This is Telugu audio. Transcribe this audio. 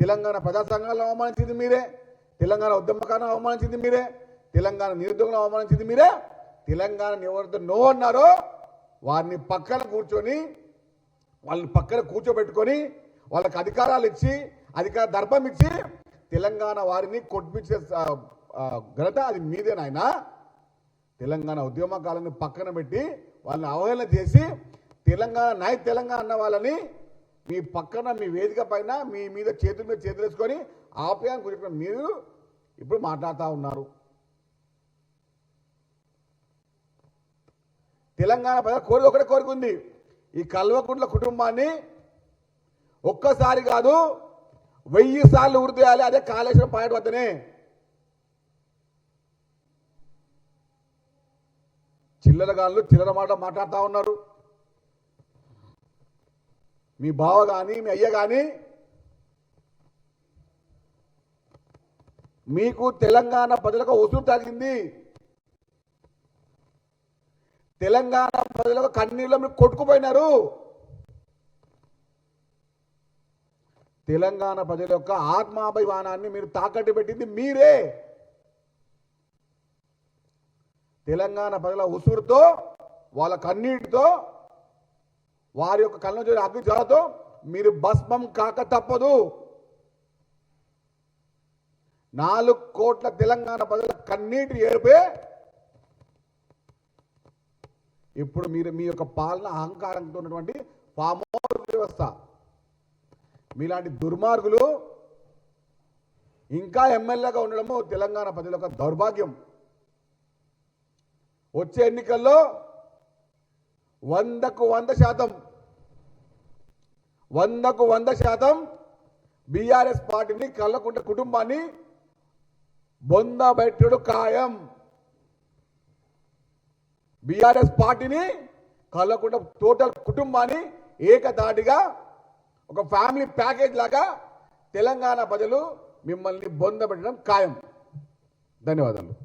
తెలంగాణ ప్రజా సంఘాలను అవమానించింది మీరే తెలంగాణ ఉద్యమకాలను అవమానించింది మీరే తెలంగాణ నిరుద్యోగులను అవమానించింది మీరే తెలంగాణ ఎవరితో నో అన్నారో. వారిని పక్కన కూర్చొని వాళ్ళని పక్కన కూర్చోబెట్టుకొని వాళ్ళకి అధికారాలు ఇచ్చి అధికార దర్భం ఇచ్చి తెలంగాణ వారిని కొట్టించే ఘనత అది మీదే నాయనా. తెలంగాణ ఉద్యమకాలను పక్కన పెట్టి వాళ్ళని అవహేళన చేసి తెలంగాణ నాయ తెలంగాణ అన్న వాళ్ళని మీ పక్కన మీ వేదిక పైన మీ మీద చేతుల మీద చేతులు వేసుకొని ఆప్యాయం కూర్చున్న మీరు ఇప్పుడు మాట్లాడుతూ ఉన్నారు. తెలంగాణ ప్రజల కోరిక ఒకటే కోరుకుంది ఈ కల్వకుంట్ల కుటుంబాన్ని ఒక్కసారి కాదు వెయ్యి సార్లు ఉరితేయాలి అదే కాళేశ్వరం పాయింట్ వద్దనే. చిల్లరగాళ్ళు చిల్లర మాట మాట్లాడుతూ ఉన్నారు. మీ బావ కానీ మీ అయ్య కానీ మీకు తెలంగాణ ప్రజలకు ఉసురు తగిలింది తెలంగాణ ప్రజలకు కన్నీళ్ళు మీరు కొట్టుకుపోయినారు. తెలంగాణ ప్రజల యొక్క ఆత్మాభిమానాన్ని మీరు తాకట్టు పెట్టింది మీరే. తెలంగాణ ప్రజల ఉసురుతో వాళ్ళ కన్నీటితో వారి యొక్క కళ్ళ చూసి అగ్ని జ్వాలతో మీరు భస్మం కాక తప్పదు. నాలుగు కోట్ల తెలంగాణ ప్రజల కన్నీటి ఏడుపే ఇప్పుడు మీరు మీ యొక్క పాలన అహంకారంతో ఉన్నటువంటి ఫామ్ వ్యవస్థ. మీలాంటి దుర్మార్గులు ఇంకా ఎమ్మెల్యేగా ఉండడము తెలంగాణ ప్రజల యొక్క దౌర్భాగ్యం. వచ్చే ఎన్నికల్లో వందకు వంద శాతం. వందకు వంద శాతం బీఆర్ఎస్ పార్టీని కళ్ళకుంట కుటుంబాన్ని బొందబెట్టుడు ఖాయం. బీఆర్ఎస్ పార్టీని కళ్ళకుంట టోటల్ కుటుంబాన్ని ఏకదాటిగా ఒక ఫ్యామిలీ ప్యాకేజ్ లాగా తెలంగాణ ప్రజలు మిమ్మల్ని బొందబెట్టడం ఖాయం. ధన్యవాదాలు.